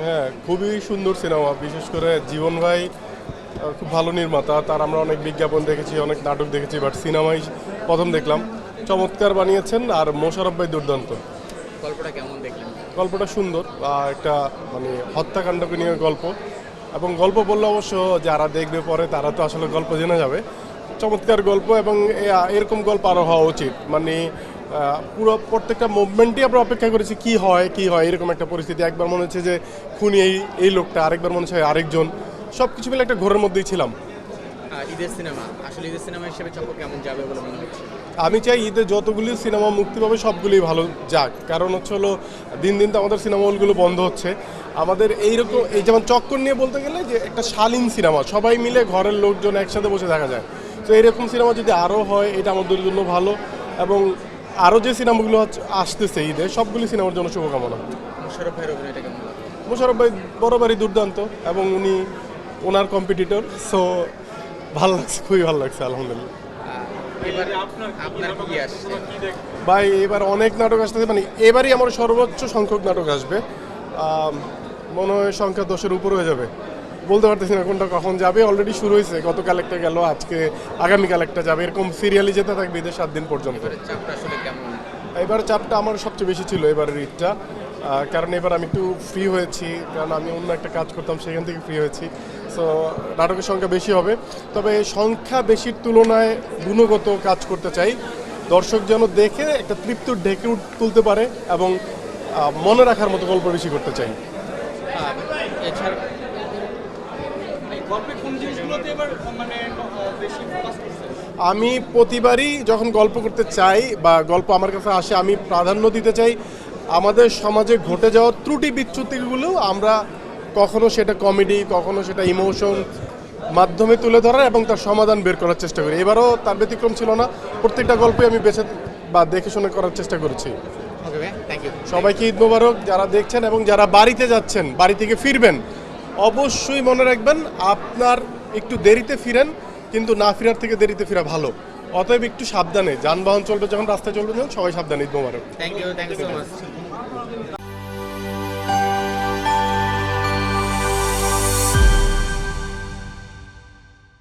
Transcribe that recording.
হ্যাঁ খুবই সুন্দর সিনেমা বিশেষ করে জীবন ভাই খুব ভালো নির্মাতা তার আমরা অনেক বিজ্ঞাপন দেখেছি অনেক নাটক দেখেছি বাট সিনেমাই প্রথম দেখলাম। চমৎকার বানিয়েছেন আর মোশারফ ভাই দুর্দান্ত। গল্পটা কেমন দেখলেন? গল্পটা সুন্দর একটা মানে হত্যাকাণ্ডকে নিয়ে গল্প। এবং গল্প বললে অবশ্য যারা দেখবে পরে তারা তো আসলে গল্প জেনে যাবে। চমৎকার গল্প এবং এরকম গল্প আরও হওয়া উচিত। মানে পুরো প্রত্যেকটা মুভমেন্টই আমরা অপেক্ষা করেছি কি হয় কি হয় এরকম একটা পরিস্থিতি। একবার মনে হচ্ছে যে খুনি এই এই লোকটা আরেকবার মনে হচ্ছে আরেকজন। সব কিছু মিলে একটা ঘোরের মধ্যেই ছিলাম। ঈদের সিনেমা আসলে ঈদের সিনেমা হিসেবে চক্র কেমন যাবে বলে মনে হচ্ছে? আমি চাই ঈদে যতগুলি সিনেমা মুক্তি পাবে সবগুলি ভালো যাক। কারণ হচ্ছে হলো দিন দিন তো আমাদের সিনেমা হলগুলো বন্ধ হচ্ছে। আমাদের এইরকম এই যেমন চক্কর নিয়ে বলতে গেলে যে একটা শালীন সিনেমা সবাই মিলে ঘরের লোকজন একসাথে বসে দেখা যায়। তো এইরকম সিনেমা যদি আরও হয় এটা আমাদের জন্য ভালো। এবং আরও যে সিনেমাগুলো আসতেছে ঈদে সবগুলি সিনেমার জন্য শুভকামনা। মোশারফ ভাইয়ের অভিনয়টা কেমন মোশারফ ভাই বরাবরই দুর্দান্ত এবং উনি ওনার কম্পিটিটর সো ভালো লাগছে খুবই ভালো লাগছে আলহামদুলিল্লাহ। ভাই এবার অনেক নাটক আসতেছে মানে এবারই আমার সর্বোচ্চ সংখ্যক নাটক আসবে। মনে হয় সংখ্যা দশের উপর হয়ে যাবে। বলতে পারতেছি না কোনটা কখন যাবে। অলরেডি শুরু হয়েছে। গতকাল একটা গেল আজকে আগামীকাল একটা যাবে। এরকম সিরিয়ালি যেতে থাকবে ঈদের সাত দিন পর্যন্ত। এবারে চাপটা এবার আমার সবচেয়ে বেশি ছিল এবারের ঈদটা। কারণ এবার আমি একটু ফ্রি হয়েছি কারণ আমি অন্য একটা কাজ করতাম সেখান থেকে ফ্রি হয়েছি। সো নাটকের সংখ্যা বেশি হবে। তবে সংখ্যা বেশির তুলনায় গুণগত কাজ করতে চাই। দর্শক যেন দেখে একটা তৃপ্ত ঢেকে তুলতে পারে এবং মনে রাখার মতো গল্প বেশি করতে চাই। এছাড়া গল্পে কোন জিনিসগুলোতে এবার মানে বেশি ফোকাস করছে আমি প্রতিবারই যখন গল্প করতে চাই বা গল্প আমার কাছে আসে আমি প্রাধান্য দিতে চাই। আমাদের সমাজে ঘটে যাওয়া ত্রুটি বিচ্যুতিগুলো আমরা কখনো সেটা কমেডি কখনো সেটা ইমোশন মাধ্যমে তুলে ধরার এবং তার সমাধান বের করার চেষ্টা করি। এবারও তার ব্যতিক্রম ছিল না। প্রত্যেকটা গল্পে আমি বেছে বা দেখে শুনে করার চেষ্টা করেছি। সবাইকে ঈদ মোবারক। যারা দেখছেন এবং যারা বাড়িতে যাচ্ছেন বাড়ি থেকে ফিরবেন অবশ্যই মনে রাখবেন, আপনার একটু দেরিতে ফিরেন, কিন্তু না ফেরার থেকে দেরিতে ফেরা ভালো। অতএব একটু সাবধানে, যানবাহন চলবে, যখন রাস্তায় চলবে যখন সবাই সাবধানে, Eid thank you thank you so much